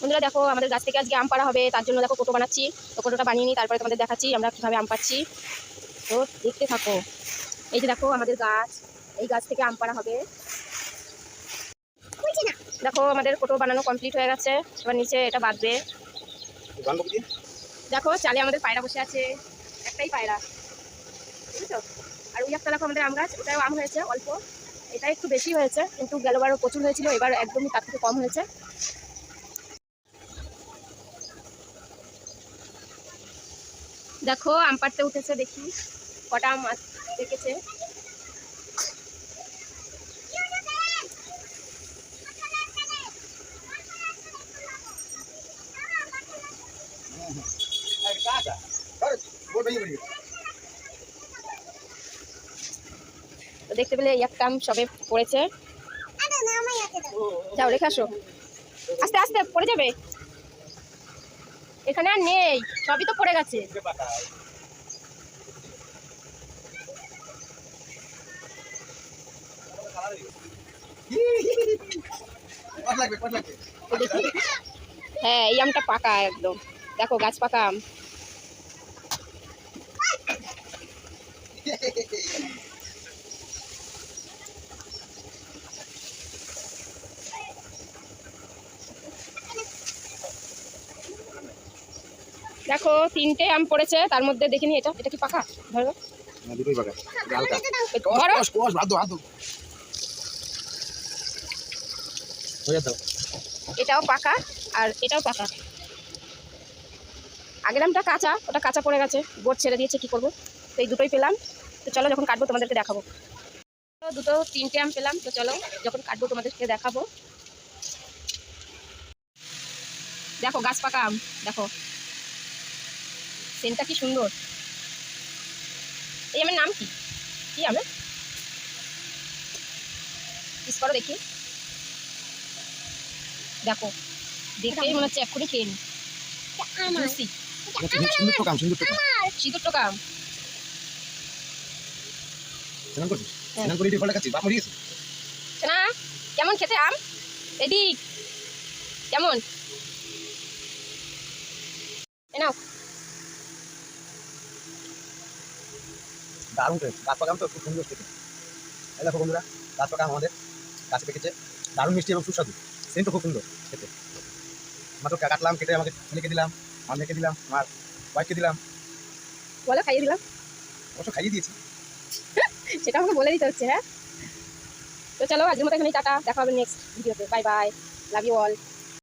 বন্ধুরা দেখো, আমাদের গাছ থেকে আজকে আম পাড়া হবে, তার জন্য দেখো কোটো বানাচ্ছি। তো কোটোটা বানিয়ে নিই, তারপরে তোমাদের দেখাচ্ছি, আমরা কীভাবে আম পাচ্ছি তো দেখতে থাকো। এই যে দেখো, আমাদের গাছ, এই গাছ থেকে আম পাড়া হবে। দেখো, আমাদের কোটো বানানো কমপ্লিট হয়ে গেছে। এবার নিচে এটা বাঁধবে। দেখো, চালে আমাদের পায়রা বসে আছে। একটাই পায়রা। বুঝেছ? আর ওই একটা দেখো আমাদের আম গাছ, ওটাও আম হয়েছে, অল্প। এটা একটু বেশি হয়েছে, কিন্তু গেলবারও প্রচুর হয়েছিল, এবার একদমই তার থেকে কম হয়েছে। দেখো, আম পাড়তে উঠেছে, দেখি কটা আম দেখেছে। দেখতে পেলে একটা আম সবে পড়েছে। যাও, রেখে আসো। আস্তে আস্তে, পড়ে যাবে। এখানে আর নেই, সবই তো পড়ে গেছে। হ্যাঁ এই আমটা পাকা একদম। দেখো, গাছ পাকা আম। দেখো তিনটে আম পড়েছে তার মধ্যে দেখিনি এটা। এটা কি পাকা ধরো। এটাও পাকা আর এটাও পাকা আগের আমটা কাঁচা ওটা কাঁচা পড়ে গেছে। বোট ছেড়ে দিয়েছে কি করব? তো এই দুটোই পেলাম। তো চলো যখন কাটবো তোমাদেরকে দেখাবো। দুটো তিনটে আম পেলাম। তো চলো যখন কাটবো তোমাদেরকে দেখাবো। দেখো গাছ পাকা আম। দেখো সেন্টটা কি সুন্দর? এই আমের নাম কি? কি আমের? করো দেখি। দেখো দেখতেই মনে হচ্ছে এক্ষুনি খেয়ে নি জুসি স্নান করছিস? হ্যাঁ। স্নান করে দিয়ে খাচ্ছিস বাপ মরে গেছে? না কেমন খেতে আম? এদিক কেমন? এ নাও। দারুণ গাছ পাকা আম তো খুব সুন্দর খেতে এই দেখো বন্ধুরা গাছ পাকা আম আমাদের গাছে পেকেছে। দারুণ মিষ্টি এবং সুস্বাদু। সেন্টও খুব সুন্দর খেতে। মাত্র কাটলাম কেটে আমাকে ছেলেকে দিলাম আমার মেয়েকে দিলাম আমার ওয়াইফকে দিলাম। বলো খাইয়ে দিলাম? অবশ্য খাইয়ে দিয়েছি। সেটা আমাকে বলে দিতে হচ্ছে হ্যাঁ? তো চলো আজকের মতো এখানেই টাটা। দেখা হবে নেক্সট ভিডিওতে bye bye love you all